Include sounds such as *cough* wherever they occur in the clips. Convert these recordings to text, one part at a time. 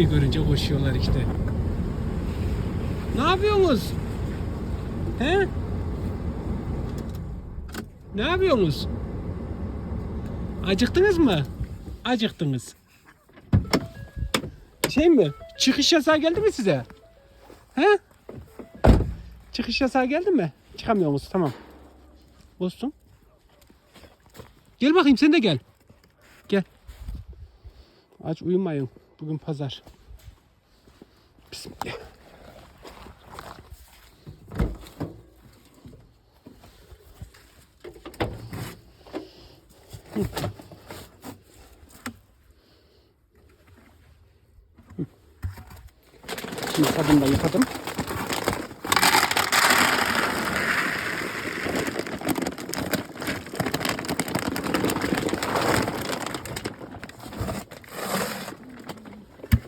şey görünce koşuyorlar işte. Ne yapıyorsunuz? He? Ne yapıyorsunuz? Acıktınız mı? Acıktınız. Şey mi? Çıkış yasağı geldi mi size? He? Çıkış yasağı geldi mi? Çıkamıyor musun? Tamam. Olsun. Gel bakayım sen de gel. Gel. Aç uyumayın. Bugün pazar. Bismillah. Şimdi sabunla yıkadım.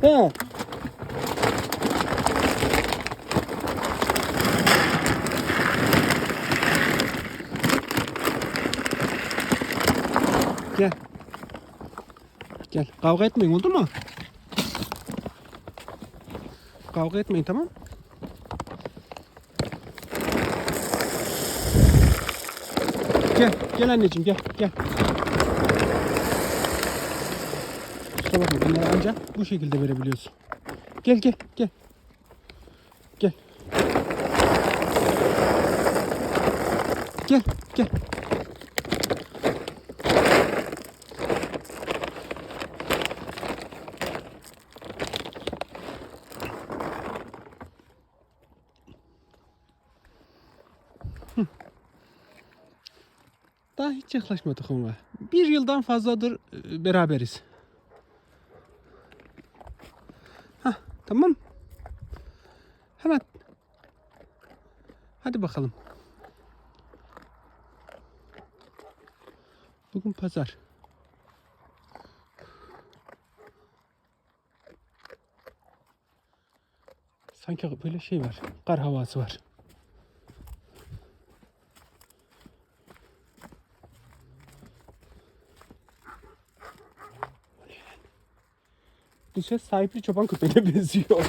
He. Gel. Gel. Kavga etmeyin oldu mu? Kavga etmeyin tamam? Gel. Gel anneciğim gel. Gel. Kusura bakma bunları ancak bu şekilde verebiliyorsun. Gel gel gel. Gel. Gel gel. Daha hiç yaklaşmadık ama. Bir yıldan fazladır e, beraberiz. Tamam. Hemen. Hadi bakalım. Bugün pazar. Sanki böyle şey var. Kar havası var. Ses sahipli çoban köpeğine *laughs* benziyor.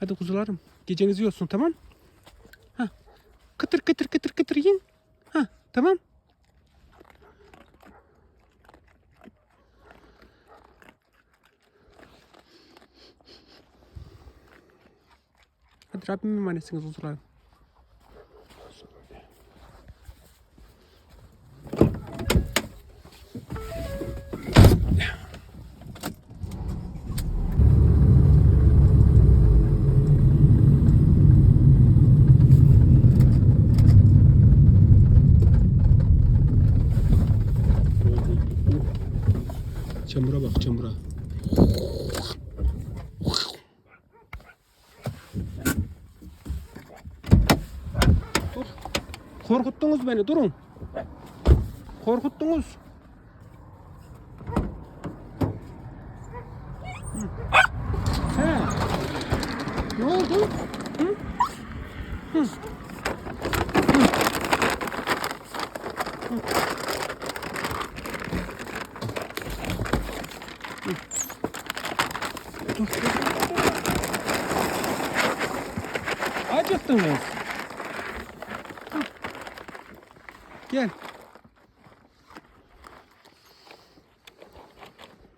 Hadi kuzularım. Gecenizi yiyorsun tamam? Ha. Kıtır kıtır kıtır kıtır yiyin. Ha tamam. Hadi Rabbim emanetsiniz kuzularım. Çamura bak çamura. Korkuttunuz beni durun. Korkuttunuz. He. Ne oldu? Hı? Hı. Hı. Gel.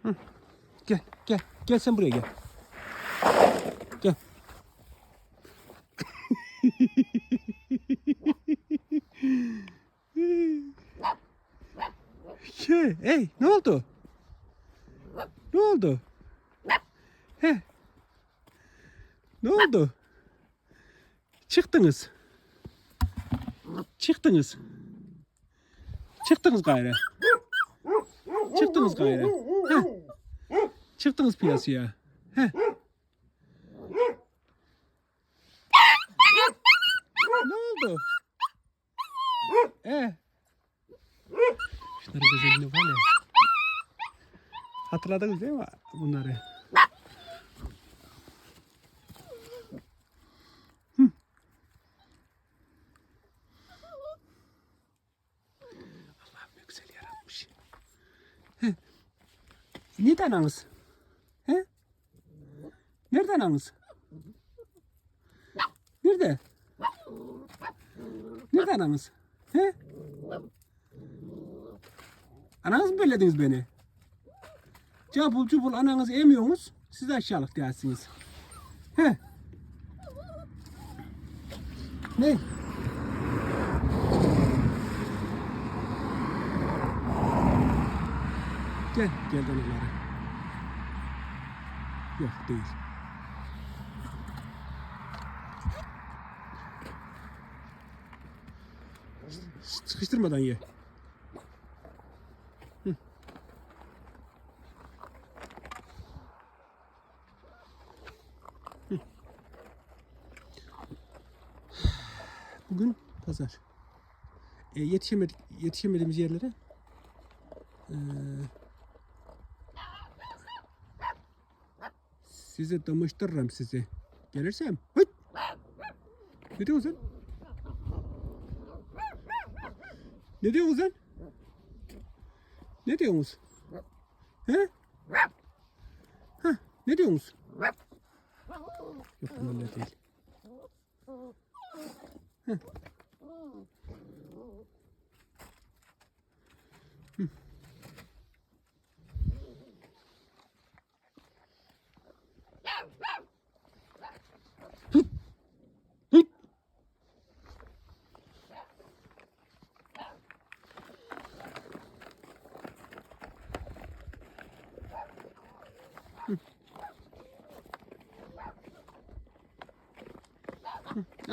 Hı. Gel, gel. Gel sen buraya gel. Gel. *laughs* Şey, hey, ne oldu? Ne oldu? He. Ne oldu? Çıktınız. Çıktınız. Çıktınız gayrı. Çıktınız gayrı. He. Çıktınız piyasaya. He. Ne oldu? E. Şunların güzelliği var ya. Hatırladınız değil mi bunları? Nerede ananız? He? Nerede ananız? Nerede? Nerede ananız? He? Ananız mı bellediniz beni? Cabul cubul ananızı emiyorsunuz. Siz aşağılık değilsiniz. He? Ne? Gel, gel danaları. Yok değil. Sıkıştırmadan ye. Hı. Bugün pazar. E, yetişemedik, yetişemediğimiz yerlere e, size damıştırırım sizi. Gelirsem. Hıt! Ne diyorsun sen? Ne diyorsun sen? Ne diyorsunuz? He? Ha, ne diyorsunuz? Yok bu öyle değil. Heh.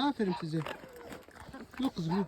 Aferin size. Yok kızım yok.